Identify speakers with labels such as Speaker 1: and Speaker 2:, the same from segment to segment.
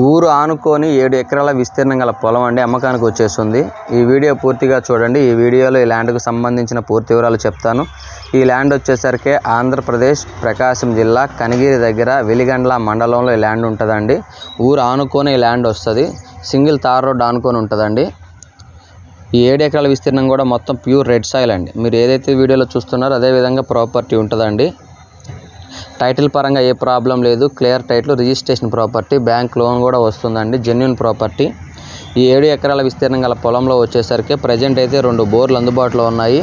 Speaker 1: ఊరు ఆనుకొని ఏడు ఎకరాల విస్తీర్ణం గల పొలం అండి అమ్మకానికి వచ్చేస్తుంది. ఈ వీడియో పూర్తిగా చూడండి. ఈ వీడియోలో ఈ ల్యాండ్కు సంబంధించిన పూర్తి వివరాలు చెప్తాను. ఈ ల్యాండ్ వచ్చేసరికి ఆంధ్రప్రదేశ్ ప్రకాశం జిల్లా కనిగిరి దగ్గర వెలిగండ్ల మండలంలో ఈ ల్యాండ్ ఉంటుందండి. ఊరు ఆనుకొని ఈ ల్యాండ్ వస్తుంది. సింగిల్ తార్ రోడ్ ఆనుకొని ఉంటుందండి. ఈ ఏడు ఎకరాల విస్తీర్ణం కూడా మొత్తం ప్యూర్ రెడ్ సాయిల్ అండి. మీరు ఏదైతే వీడియోలో చూస్తున్నారో అదే విధంగా ప్రాపర్టీ ఉంటుందండి. టైటిల్ పరంగా ఏ ప్రాబ్లం లేదు. Clear title registration property bank loan కూడా వస్తుందండి. Genuine property. ఈ ఏడు ఎకరాల విస్తీర్ణం గల పొలంలో వచ్చేసరికి ప్రజెంట్ అయితే రెండు బోర్లు అందుబాటులో ఉన్నాయి.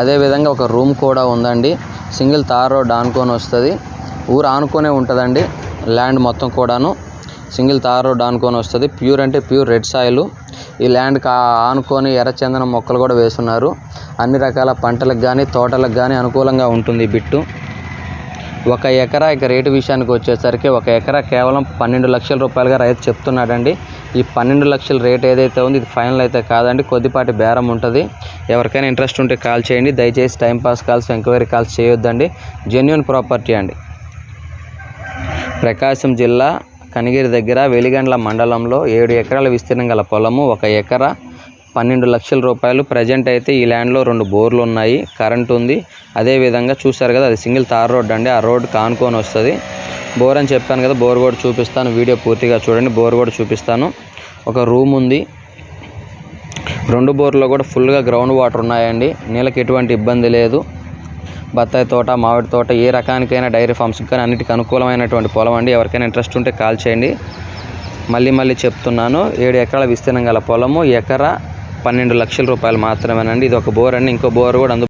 Speaker 1: అదేవిధంగా ఒక రూమ్ కూడా ఉందండి. సింగిల్ తార్ రోడ్ ఆనుకొని వస్తుంది. ఊరు ఆనుకొనే ఉంటుందండి. ల్యాండ్ మొత్తం కూడాను సింగిల్ తార్ రోడ్ ఆనుకొని వస్తుంది. ప్యూర్ అంటే ప్యూర్ రెడ్ సాయిల్. ఈ ల్యాండ్కి ఆనుకొని ఎర్రచందనం మొక్కలు కూడా వేస్తున్నారు. అన్ని రకాల పంటలకు కానీ తోటలకు కానీ అనుకూలంగా ఉంటుంది ఈ బిట్టు. ఒక ఎకరా ఇక రేటు విషయానికి వచ్చేసరికి ఒక ఎకరా కేవలం పన్నెండు లక్షల రూపాయలుగా రైతు చెప్తున్నాడండి. ఈ పన్నెండు లక్షల రేట్ ఏదైతే ఉంది ఇది ఫైనల్ అయితే కాదండి. కొద్దిపాటి బేరం ఉంటుంది. ఎవరికైనా ఇంట్రెస్ట్ ఉంటే కాల్ చేయండి. దయచేసి టైంపాస్ కాల్స్ ఎంక్వైరీ కాల్స్ చేయొద్దండి. జెన్యున్ ప్రాపర్టీ అండి. ప్రకాశం జిల్లా కనిగిరి దగ్గర వెలిగండ్ల మండలంలో ఏడు ఎకరాల విస్తీర్ణం గల పొలము ఒక ఎకరా పన్నెండు లక్షల రూపాయలు. ప్రజెంట్ అయితే ఈ ల్యాండ్లో రెండు బోర్లు ఉన్నాయి. కరెంట్ ఉంది. అదేవిధంగా చూశారు కదా అది సింగిల్ తార్ రోడ్ అండి. ఆ రోడ్ కానుకొని వస్తుంది. బోర్ అని చెప్పాను కదా బోర్ కూడా చూపిస్తాను. వీడియో పూర్తిగా చూడండి. బోర్ కూడా చూపిస్తాను. ఒక రూమ్ ఉంది. రెండు బోర్లో కూడా ఫుల్గా గ్రౌండ్ వాటర్ ఉన్నాయండి. నీళ్ళకి ఎటువంటి ఇబ్బంది లేదు. బత్తాయి తోట మామిడి తోట ఏ రకానికైనా డైరీ ఫార్మ్స్కి కానీ అన్నిటికీ అనుకూలమైనటువంటి పొలం అండి. ఎవరికైనా ఇంట్రెస్ట్ ఉంటే కాల్ చేయండి. మళ్ళీ మళ్ళీ చెప్తున్నాను. ఏడు ఎకరాల విస్తీర్ణం గల పొలము ఎకరా పన్నెండు లక్షల రూపాయలు మాత్రమేనండి. ఇది ఒక బోర్ అండి. ఇంకో బోర్ కూడా అందు